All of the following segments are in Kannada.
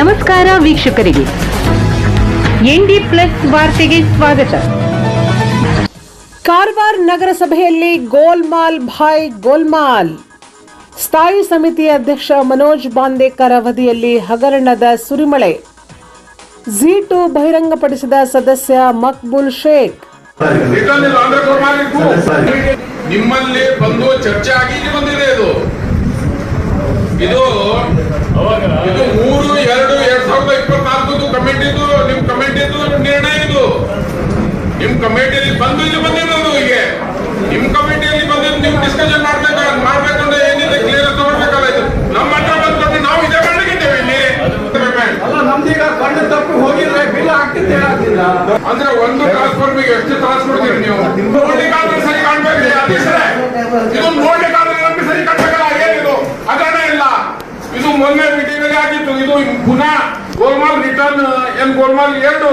ನಮಸ್ಕಾರ ವೀಕ್ಷಕರಿಗೆ. ಎನ್ಡಿ ಪ್ಲಸ್ ವಾರ್ತೆಗೆ ಸ್ವಾಗತ. ಕಾರವಾರ ನಗರಸಭೆಯಲ್ಲಿ ಗೋಲ್ಮಾಲ್ ಭಾಯ್ ಗೋಲ್ಮಾಲ್. ಸ್ಥಾಯಿ ಸಮಿತಿ ಅಧ್ಯಕ್ಷ ಮನೋಜ್ ಬಾಂದೇಕರ್ ಅವಧಿಯಲ್ಲಿ ಹಗರಣದ ಸುರಿಮಳೆ. ಜಿ ಟು ಬಹಿರಂಗಪಡಿಸಿದ ಸದಸ್ಯ ಮಕ್ಬುಲ್ ಶೇಖ್. ನಿಮ್ಮಲ್ಲಿ ಬಂದು ಚರ್ಚೆ ಆಗಿ ಬಂದಿದೆ ಇದು. ಇದು ಇದು ಮೂರು ಎರಡು ಎರಡ್ ಸಾವಿರದ ಇಪ್ಪತ್ನಾಲ್ಕು ಕಮಿಟಿದು ನಿಮ್ ಕಮಿಟಿದು ನಿರ್ಣಯ ಇದು. ನಿಮ್ ಕಮಿಟಿಯಲ್ಲಿ ಬಂದು ಇಲ್ಲಿ ಬಂದಿರೋದು ಹೀಗೆ. ನಿಮ್ ಕಮಿಟಿಯಲ್ಲಿ ಬಂದಿದ್ದು ನೀವು ಡಿಸ್ಕಷನ್ ಮಾಡ್ಬೇಕ ಮಾಡ್ಬೇಕಂದ್ರೆ ಏನಿದೆ? ಕ್ಲಿಯರ್ ತಗೊಳ್ಬೇಕಲ್ಲ ಇದು. ನಮ್ಮ ಹತ್ರ ಬಂದ್ಕೊಂಡು ನಾವು ಇದೇ ಮಾಡ್ಲಿಕ್ಕಿದ್ದೇವೆ ಇಲ್ಲಿ. ನಮ್ದೀಗ ಕಣ್ಣು ತಪ್ಪು ಹೋಗಿದ್ರೆ ಬಿಲ್ ಹಾಕ್ತಿದ್ದೆ ಅಂದ್ರೆ ಒಂದು ಟ್ರಾನ್ಸ್ಫಾರ್ಮಿಗೆ ಎಷ್ಟು ಟ್ರಾನ್ಸ್ಫರ್ ನೀವು? ಸರಿ ಕಾಣ್ಬೇಕು ಇದು ನೋಡ್ಲಿಕ್ಕಾದ್ರೆ ನಮ್ಗೆ ಸರಿ ಕಾಣ್ಬೇಕಲ್ಲ ಏನಿದು ಹಗರಣ ಇಲ್ಲ ಇದು ಮೊನ್ನೆ ಮೀಟಿಂಗ್ ಅಲ್ಲಿ ಆಗಿತ್ತು ಇದು ಪುನಃ ಗೋಲ್ಮಾಲ್ ರಿಟರ್ನ್ ಏನ್ ಗೋಲ್ಮಾಲ್ ಎರಡು.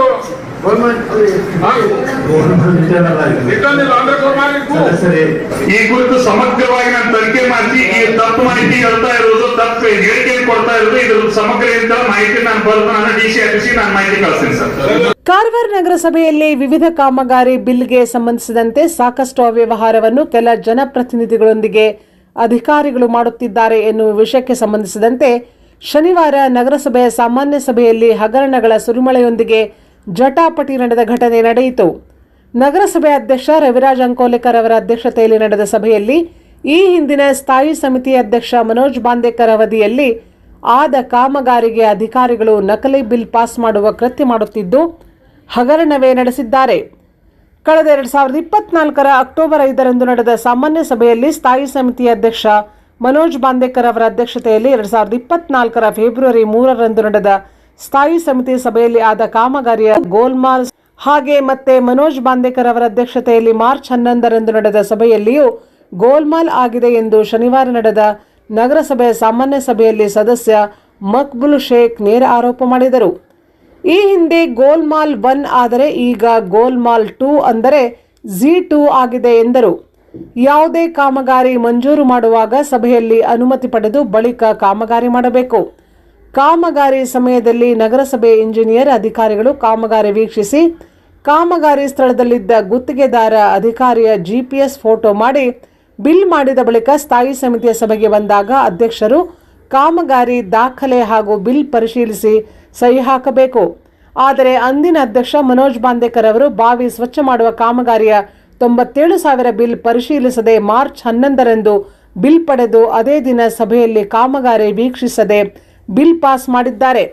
ಈ ಕುರಿತು ಸಮಗ್ರವಾಗಿ ನಾನು ತನಿಖೆ ಮಾಡಿಸಿ ಈ ತಪ್ಪು ಮಾಹಿತಿ ಹೇಳ್ತಾ ಇರೋದು ತಪ್ಪು. ಹೇಳಿಕೆ ಕೊಡ್ತಾ ಇರೋದು ಇದ್ರ ಸಮಗ್ರ ಇಂತ ಮಾಹಿತಿ ನಾನು ಬರೆದು ನಾನು ಡಿ ಸಿ ಆಫೀಸಿಗೆ ನಾನು ಮಾಹಿತಿ ಕಳಿಸ್ತೀನಿ ಸರ್. ಕಾರವಾರ ನಗರಸಭೆಯಲ್ಲಿ ವಿವಿಧ ಕಾಮಗಾರಿ ಬಿಲ್ಗೆ ಸಂಬಂಧಿಸಿದಂತೆ ಸಾಕಷ್ಟು ಅವ್ಯವಹಾರವನ್ನು ಕೆಲ ಜನಪ್ರತಿನಿಧಿಗಳೊಂದಿಗೆ ಅಧಿಕಾರಿಗಳು ಮಾಡುತ್ತಿದ್ದಾರೆ ಎನ್ನುವ ವಿಷಯಕ್ಕೆ ಸಂಬಂಧಿಸಿದಂತೆ ಶನಿವಾರ ನಗರಸಭೆಯ ಸಾಮಾನ್ಯ ಸಭೆಯಲ್ಲಿ ಹಗರಣಗಳ ಸುರಿಮಳೆಯೊಂದಿಗೆ ಜಟಾಪಟಿ ನಡೆದ ಘಟನೆ ನಡೆಯಿತು. ನಗರಸಭೆ ಅಧ್ಯಕ್ಷ ರವಿರಾಜ್ ಅಂಕೋಲೇಕರ್ ಅವರ ಅಧ್ಯಕ್ಷತೆಯಲ್ಲಿ ನಡೆದ ಸಭೆಯಲ್ಲಿ ಈ ಹಿಂದಿನ ಸ್ಥಾಯಿ ಸಮಿತಿ ಅಧ್ಯಕ್ಷ ಮನೋಜ್ ಬಾಂದೇಕರ್ ಅವಧಿಯಲ್ಲಿ ಆದ ಕಾಮಗಾರಿಗೆ ಅಧಿಕಾರಿಗಳು ನಕಲಿ ಬಿಲ್ ಪಾಸ್ ಮಾಡುವ ಕೃತ್ಯ ಮಾಡುತ್ತಿದ್ದು, ಹಗರಣವೇ ನಡೆಸಿದ್ದಾರೆ. ಕಳೆದ ಎರಡು ಸಾವಿರದ ಇಪ್ಪತ್ನಾಲ್ಕರ ಅಕ್ಟೋಬರ್ ಐದರಂದು ನಡೆದ ಸಾಮಾನ್ಯ ಸಭೆಯಲ್ಲಿ ಸ್ಥಾಯಿ ಸಮಿತಿ ಅಧ್ಯಕ್ಷ ಮನೋಜ್ ಬಾಂದೇಕರ್ ಅವರ ಅಧ್ಯಕ್ಷತೆಯಲ್ಲಿ ಎರಡು ಸಾವಿರದ ಇಪ್ಪತ್ನಾಲ್ಕರ ಫೆಬ್ರವರಿ ಮೂರರಂದು ನಡೆದ ಸ್ಥಾಯಿ ಸಮಿತಿ ಸಭೆಯಲ್ಲಿ ಆದ ಕಾಮಗಾರಿಯ ಗೋಲ್ಮಾಲ್ ಹಾಗೆ ಮತ್ತೆ ಮನೋಜ್ ಬಾಂದೇಕರ್ ಅವರ ಅಧ್ಯಕ್ಷತೆಯಲ್ಲಿ ಮಾರ್ಚ್ ಹನ್ನೊಂದರಂದು ನಡೆದ ಸಭೆಯಲ್ಲಿಯೂ ಗೋಲ್ಮಾಲ್ ಆಗಿದೆ ಎಂದು ಶನಿವಾರ ನಡೆದ ನಗರಸಭೆಯ ಸಾಮಾನ್ಯ ಸಭೆಯಲ್ಲಿ ಸದಸ್ಯ ಮಕ್ಬುಲ್ ಶೇಖ್ ನೇರ ಆರೋಪ ಮಾಡಿದರು. ಈ ಹಿಂದೆ ಗೋಲ್ಮಾಲ್ ಒನ್ ಆದರೆ ಈಗ ಗೋಲ್ಮಾಲ್ ಟೂ ಅಂದರೆ ಜಿ ಟೂ ಆಗಿದೆ ಎಂದರು. ಯಾವುದೇ ಕಾಮಗಾರಿ ಮಂಜೂರು ಮಾಡುವಾಗ ಸಭೆಯಲ್ಲಿ ಅನುಮತಿ ಪಡೆದು ಬಳಿಕ ಕಾಮಗಾರಿ ಮಾಡಬೇಕು. ಕಾಮಗಾರಿ ಸಮಯದಲ್ಲಿ ನಗರಸಭೆ ಇಂಜಿನಿಯರ್ ಅಧಿಕಾರಿಗಳು ಕಾಮಗಾರಿ ವೀಕ್ಷಿಸಿ, ಕಾಮಗಾರಿ ಸ್ಥಳದಲ್ಲಿದ್ದ ಗುತ್ತಿಗೆದಾರ ಅಧಿಕಾರಿಯ ಜಿಪಿಎಸ್ ಫೋಟೋ ಮಾಡಿ, ಬಿಲ್ ಮಾಡಿದ ಬಳಿಕ ಸ್ಥಾಯಿ ಸಮಿತಿಯ ಸಭೆಗೆ ಬಂದಾಗ ಅಧ್ಯಕ್ಷರು ಕಾಮಗಾರಿ ದಾಖಲೆ ಹಾಗೂ ಬಿಲ್ ಪರಿಶೀಲಿಸಿ ಸಹಿ ಹಾಕಬೇಕು. ಆದರೆ ಅಂದಿನ ಅಧ್ಯಕ್ಷ ಮನೋಜ್ ಬಾಂದೇಕರ್ ಅವರು ಬಾವಿ ಸ್ವಚ್ಛ ಮಾಡುವ ಕಾಮಗಾರಿಯ ತೊಂಬತ್ತೇಳು ಸಾವಿರ ಬಿಲ್ ಪರಿಶೀಲಿಸದೆ ಮಾರ್ಚ್ ಹನ್ನೊಂದರಂದು ಬಿಲ್ ಪಡೆದು ಅದೇ ದಿನ ಸಭೆಯಲ್ಲಿ ಕಾಮಗಾರಿ ವೀಕ್ಷಿಸದೆ ಬಿಲ್ ಪಾಸ್ ಮಾಡಿದ್ದಾರೆ.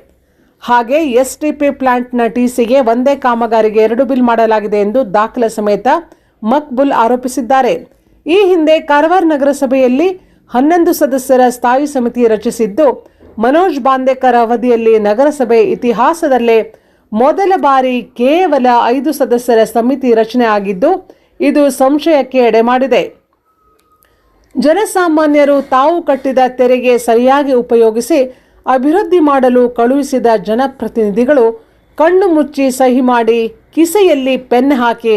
ಹಾಗೆ ಎಸ್ಟಿಪಿ ಪ್ಲಾಂಟ್ನ ಟಿಸಿಗೆ ಒಂದೇ ಕಾಮಗಾರಿಗೆ ಎರಡು ಬಿಲ್ ಮಾಡಲಾಗಿದೆ ಎಂದು ದಾಖಲೆ ಸಮೇತ ಮಕ್ಬುಲ್ ಆರೋಪಿಸಿದ್ದಾರೆ. ಈ ಹಿಂದೆ ಕಾರವಾರ ನಗರಸಭೆಯಲ್ಲಿ ಹನ್ನೊಂದು ಸದಸ್ಯರ ಸ್ಥಾಯಿ ಸಮಿತಿ ರಚಿಸಿದ್ದು, ಮನೋಜ್ ಬಾಂದೇಕರ್ ಅವಧಿಯಲ್ಲಿ ನಗರಸಭೆ ಇತಿಹಾಸದಲ್ಲೇ ಮೊದಲ ಬಾರಿ ಕೇವಲ ಐದು ಸದಸ್ಯರ ಸಮಿತಿ ರಚನೆ ಆಗಿದ್ದು ಇದು ಸಂಶಯಕ್ಕೆ ಎಡೆಮಾಡಿದೆ ಜನಸಾಮಾನ್ಯರು ತಾವು ಕಟ್ಟಿದ ತೆರಿಗೆ ಸರಿಯಾಗಿ ಉಪಯೋಗಿಸಿ ಅಭಿವೃದ್ಧಿ ಮಾಡಲು ಕಳುಹಿಸಿದ ಜನಪ್ರತಿನಿಧಿಗಳು ಕಣ್ಣು ಮುಚ್ಚಿ ಸಹಿ ಮಾಡಿ ಕಿಸೆಯಲ್ಲಿ ಪೆನ್ ಹಾಕಿ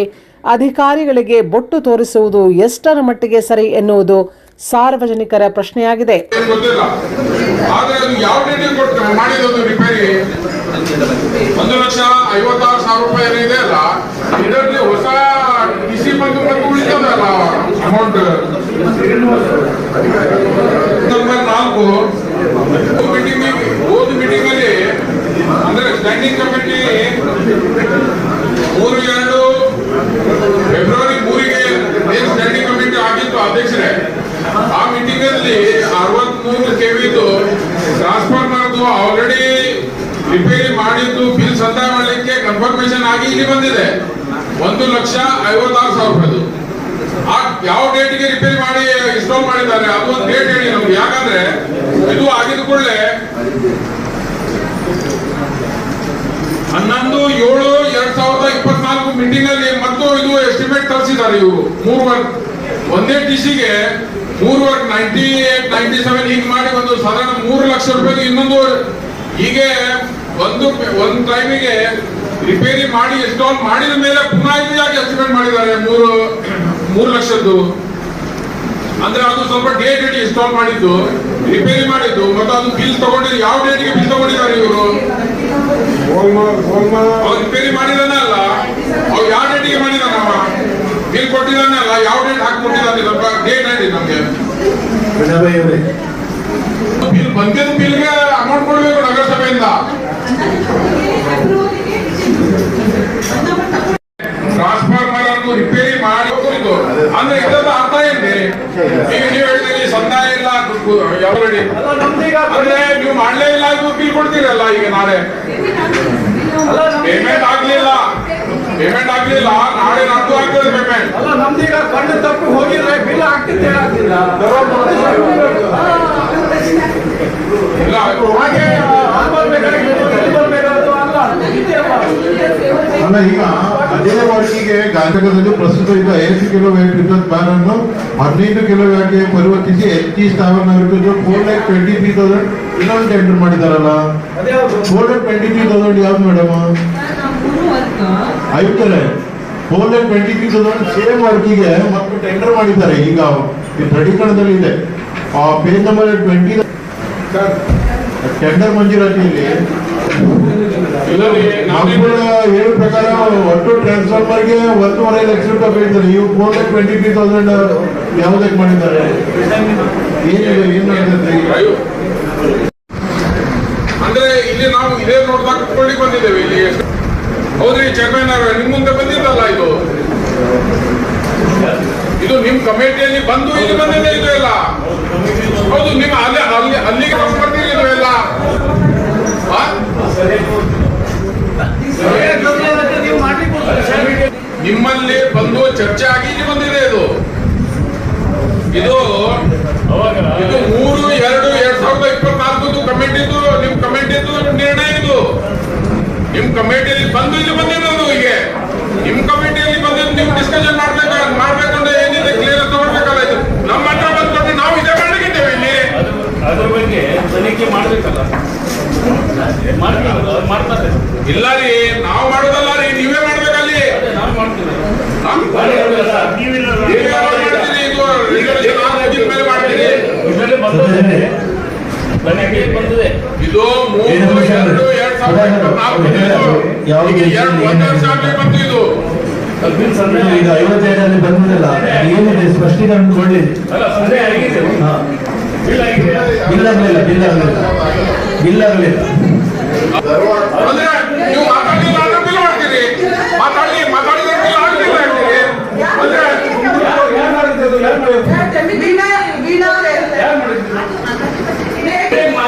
ಅಧಿಕಾರಿಗಳಿಗೆ ಬೊಟ್ಟು ತೋರಿಸುವುದು ಎಷ್ಟರ ಮಟ್ಟಿಗೆ ಸರಿ ಎನ್ನುವುದು ಸಾರ್ವಜನಿಕರ ಪ್ರಶ್ನೆಯಾಗಿದೆ. ಒಂದು ಲಕ್ಷ ಐವತ್ತಾರು ಸಾವಿರ ರೂಪಾಯಿ ಏನಿದೆ ಅಲ್ಲ. ಇದರಲ್ಲಿ ಹೊಸ ಟಿಸಿ ಬಂದು ಬಂದು ಉಳಿತದಲ್ಲ ಅಮೌಂಟ್ ನಂಬರ್ ನಾಲ್ಕು ಮೀಟಿಂಗ್ ಹೋದ ಮೀಟಿಂಗ್ ಅಲ್ಲಿ, ಅಂದ್ರೆ ಸ್ಟ್ಯಾಂಡಿಂಗ್ ಕಮಿಟಿ ಮೂರು ಎರಡು ಫೆಬ್ರವರಿ ಮೂರಿಗೆ ಏನ್ ಸ್ಟ್ಯಾಂಡಿಂಗ್ ಕಮಿಟಿ ಆಗಿತ್ತು ಅಧ್ಯಕ್ಷರೇ. ಆ ಮೀಟಿಂಗ್ ಅಲ್ಲಿ ಅರವತ್ಮೂರು ಕೆವಿದು ಟ್ರಾನ್ಸ್ಫಾರ್ಮರ್ದು ಆಲ್ರೆಡಿ ರಿಪೇರಿ ಮಾಡಿದ್ದು ಬಿಲ್ ಸಂದಾಯ ಮಾಡಲಿಕ್ಕೆ ಕನ್ಫರ್ಮೇಶನ್ ಆಗಿ ಇಲ್ಲಿ ಬಂದಿದೆ. ಒಂದು ಲಕ್ಷ ಐವತ್ತಾರು ಸಾವಿರ ರೂಪಾಯಿದು ಆ ಯಾವ ಡೇಟ್ಗೆ ರಿಪೇರಿ ಮಾಡಿ ಇನ್ಸ್ಟಾಲ್ ಮಾಡಿದ್ದಾರೆ, ಅದು ಒಂದು ಡೇಟ್ ಹೇಳಿ ನಮ್ಗೆ. ಯಾಕಂದ್ರೆ ಇದು ಆಗಿದ ಕೂಡಲೇ ಹನ್ನೊಂದು ಏಳು ಎರಡ್ ಸಾವಿರದ ಇಪ್ಪತ್ನಾಲ್ಕು ಮೀಟಿಂಗ್ ಅಲ್ಲಿ ಮತ್ತು ಇದು ಎಸ್ಟಿಮೇಟ್ ತರಿಸಿದ್ದಾರೆ ಇವರು. ಮೂರು ವರ್ಕ್ ಒಂದೇ ಟಿಸಿಗೆ ಮೂರು work ninety eight ninety seven ಹೀಗೆ ಮಾಡಿ ಒಂದು ಸಾಧಾರಣ ಮೂರು ಲಕ್ಷ ರೂಪಾಯಿ ಇನ್ನೊಂದು ಹೀಗೆ ಒಂದು ಒಂದು ಟೈಮಿಗೆ ರಿಪೇರಿ ಮಾಡಿ ಇನ್ಸ್ಟಾಲ್ ಮಾಡಿದ ಮೇಲೆ ಪುನಃ ಇದು ಯಾಕೆ ಎಸ್ಟಿಮೇಟ್ ಮಾಡಿದ್ದಾರೆ? ಮೂರು ಮೂರು ಲಕ್ಷದ್ದು. ಅಂದ್ರೆ ಅದು ಸ್ವಲ್ಪ ಡೇಟ್ ಇಟ್ಟು ಇನ್ಸ್ಟಾಲ್ ಮಾಡಿದ್ದು ರಿಪೇರಿ ಮಾಡಿದ್ದು ಮತ್ತೆ ಅದು ಬಿಲ್ ತಗೊಂಡಿದ್ದು ಯಾವ ಡೇಟ್ಗೆ ಬಿಲ್ ತಗೊಂಡಿದ್ದಾರೆ ಇವರು? ಅವ್ರು ರಿಪೇರಿ ಮಾಡಿದಾನೆ ಅಲ್ಲ. ಅವ್ರು ಯಾವ ಡೇಟಿಗೆ ಮಾಡಿದಾನ ಬಿಲ್ ಕೊಟ್ಟಿದ್ದಾನೆ ಅಲ್ಲ. ಯಾವ ಡೇಟ್ ಹಾಕೊಟ್ಟಿದ್ದಾನೆ ಸ್ವಲ್ಪ ಡೇಟ್ ಹೇಳಿ ನಮಗೆ. ಬಿಲ್ ಬಂದಿದ್ದ ಬಿಲ್ಗೆ ಅಮೌಂಟ್ ಕೊಡ್ಬೇಕು ನಗರಸಭೆಯಿಂದ ಟ್ರಾನ್ಸ್ಫಾರ್ಮರ್ ಅನ್ನು ರಿಪೇರಿ ಮಾಡಿ ಇದು. ಅಂದ್ರೆ ಇದೊಂದು ಅರ್ಥ ಏನ್ರಿ? ಈಗ ನೀವು ಹೇಳಿದ್ರಿ ಸಂದಾಯ ಇಲ್ಲ ಯಾವ ಹೇಳಿ? ಅಲ್ಲ ನಮ್ದೀಗ ಅಂದ್ರೆ ನೀವು ಮಾಡ್ಲೇ ಇಲ್ಲ ಇದು ಬಿಲ್ ಕೊಡ್ತೀರಲ್ಲ ಈಗ ನಾಳೆ? ಪೇಮೆಂಟ್ ಆಗ್ಲಿಲ್ಲ. ಪೇಮೆಂಟ್ ಆಗ್ಲಿಲ್ಲ. ನಾಳೆ ನಮ್ದು ಆಗ್ತದೆ ಪೇಮೆಂಟ್ ಅಲ್ಲ ನಮ್ದೀಗ ಬಂಡ ತಪ್ಪು ಹೋಗಿದ್ರೆ ಬಿಲ್ ಹಾಕ್ತಿದ್ದೆ ಆಗ್ತಿಲ್ಲ. ಇಲ್ಲ. ಹಾಗೆ ಅಲ್ಲಿ, ಈಗ ಅದೇ ವರ್ಕಿಗೆ ಘಟಕದಲ್ಲಿ ಪ್ರಸ್ತುತ ಈಗ ಐವತ್ತು ಕಿಲೋ ವ್ಯಾಟ್ ವಿದ್ಯುತ್ ಬ್ಯಾನ್ ಅನ್ನು ಹದಿನೈದು ಕಿಲೋ ವ್ಯಾಟ್ಗೆ ಪರಿವರ್ತಿಸಿ H T ಸ್ಥಾಪನ four lakh twenty three thousand ಇನ್ನೊಂದು ಟೆಂಡರ್ ಮಾಡಿದಾರಲ್ಲ? Four lakh twenty three thousand ಯಾವ್ದು madam ಆಯ್ತಾರೆ. Four lakh twenty three thousand same ವರ್ಕಿಗೆ ಮತ್ತೆ ಟೆಂಡರ್ ಮಾಡಿದ್ದಾರೆ. ಈಗ ಈ ದೃಢೀಕರಣದಲ್ಲಿ ಇದೆ. ಆ ಪೇಜ್ ನಂಬರ್ ಟ್ವೆಂಟಿ ಟೆಂಡರ್ ಮಂಜೂರಾತಿಯಲ್ಲಿ ಹೇಳೋ ಪ್ರಕಾರ ಒಟ್ಟು ಟ್ರಾನ್ಸ್ಫಾರ್ಮರ್ಗೆ ಒಂದೂವರೆ ಲಕ್ಷ ರೂಪಾಯಿ ಬೀಳ್ತಾರೆ ಇವು ಲ್ಯಾಕ್ ಟ್ವೆಂಟಿ ತ್ರೀ ತೌಸಂಡ್ ಯಾವುದಕ್ಕೆ ಮಾಡಿದ್ದಾರೆ? ಏನಿದೆ ಏನ್? ಅಂದ್ರೆ ಇಲ್ಲಿ ನಾವು ಇದೇ ನೋಡ್ತಾ ಕುತ್ಕೊಳ್ಳಿ ಬಂದಿದ್ದೇವೆ ಇಲ್ಲಿ. ಹೌದ್ರಿ ಚೇರ್ಮನ್ ಅವ್ರೆ, ನಿಮ್ ಮುಂದೆ ಬಂದಿದ್ದಲ್ಲ ಇದು? ಇದು ನಿಮ್ ಕಮಿಟಿಯಲ್ಲಿ ಬಂದು ಇಲ್ಲಿ ಬಂದಿದೆ ಇದು ಎಲ್ಲ. ಹೌದು ನಿಮ್ಮ ಅಲ್ಲಿ ಅಲ್ಲಿ ಅಲ್ಲಿಗೆ ಬಂದು ಬರ್ತೀರಿ ಇದು ಎಲ್ಲ. ನಿಮ್ಮಲ್ಲಿ ಬಂದು ಚರ್ಚೆ ಆಗಿ ಬಂದಿದೆ ಇದು. ಇದು ಇದು ಮೂರು, ಎರಡು, ಎರಡ್ ಸಾವಿರದ ಇಪ್ಪತ್ನಾಲ್ಕದು ಕಮಿಟಿದು ನಿಮ್ ಕಮಿಟಿದು ನಿರ್ಣಯ ಇದು. ನಿಮ್ ಕಮಿಟಿಯಲ್ಲಿ ಬಂದು ಇಲ್ಲಿ ಬಂದಿರೋದು ಹೀಗೆ. ನಿಮ್ ಕಮಿಟಿಯಲ್ಲಿ ಬಂದಿದ್ದು ನೀವು ಡಿಸ್ಕಷನ್ ಮಾಡ್ಬೇಕು ಮಾಡ್ಬೇಕಂದ್ರೆ ಏನಿದೆ ಕ್ಲಿಯರ್ ತಗೊಳ್ಬೇಕಲ್ಲ ಇದು ನಮ್ಮ ಹತ್ರ ಬಂದ್ಕೊಂಡು ನಾವು ಇದೇ ಮಾಡ್ಲಿಕ್ಕಿದ್ದೇವೆ ಇಲ್ಲಿ ಅದ್ರ ಬಗ್ಗೆ ತನಿಖೆ ಮಾಡ್ಬೇಕಲ್ಲ. ಮಾಡ್ತಾರೆ. ಇಲ್ಲ ರೀ ನಾವು ಮಾಡೋದಲ್ಲ ರೀ ನೀವೇ ಮಾಡ್ಬೇಕಲ್ಲಿ. ನಾವು ಮಾಡ್ತೀವಿ ಇದು ಮೂರು ಎರಡು ಎರಡ್ ಸಾವಿರದ ಇಪ್ಪತ್ನಾಲ್ಕು ಬಂತು ಇದು. ಬಂದಿದ್ದಲ್ಲ ಏನಿದೆ? ಸ್ಪಷ್ಟೀಕರಣ ಕೊಡ್ಲಿ. ಬಿಲ್ ಆಗಲಿಲ್ಲ ಬಿಲ್ ಆಗಲಿಲ್ಲ ಬಿಲ್ ಆಗಲಿಲ್ಲ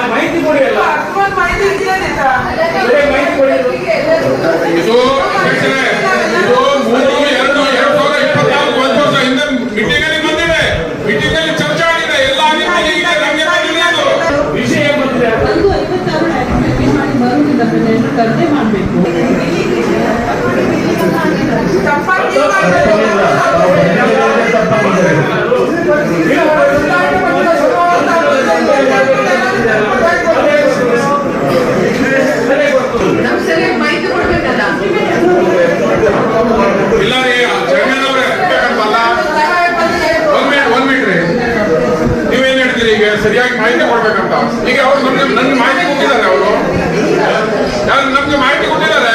ಮಾಹಿತಿ ಕೊಡಿ ಅಲ್ಲ ಮಾಹಿತಿ ಕೊಡಿ. ಇದು ಮೂರು ಎರಡು ಎರಡ್ ಸಾವಿರದ ಇಪ್ಪತ್ನಾಲ್ಕು ಒಂದು ವರ್ಷ ಹಿಂದೆ ಮೀಟಿಂಗ್ ಅಲ್ಲಿ ಬಂದಿದೆ ಮೀಟಿಂಗ್ ಅಲ್ಲಿ ಚರ್ಚೆ ಆಗಿದೆ ಎಲ್ಲ ಆಗಿದೆ ಈಗ ನಮ್ಗೆ ಬಂದಿದೆ ಅದು ವಿಷಯ ಏನ್ ಬಂದಿದೆ ಒಂದು ಐವತ್ತಾರು ಆಕ್ಟಿವಿಟಿ ಮಾಡಿ ಬರುವುದಿಲ್ಲ ಜನರು ಸ್ಪರ್ಧೆ ಮಾಡಬೇಕು ಇಲ್ಲ ರೀ ಚೇರ್ಮನ್ ಅವರೇ ಬೇಕಂತಲ್ಲ ಒಂದ್ ಮಿನಿಟ್ ಒಂದ್ ಮಿನಿಟ್ ರೀ ನೀವೇನ್ ಹೇಳ್ತೀರಿ ಈಗ ಸರಿಯಾಗಿ ಮಾಹಿತಿ ಕೊಡ್ಬೇಕಂತ ಈಗ ಅವ್ರು ನಮ್ಗೆ ನನ್ಗೆ ಮಾಹಿತಿ ಕೊಟ್ಟಿದ್ದಾರೆ ಅವರು ಯಾರು ನಮ್ಗೆ ಮಾಹಿತಿ ಕೊಟ್ಟಿದ್ದಾರೆ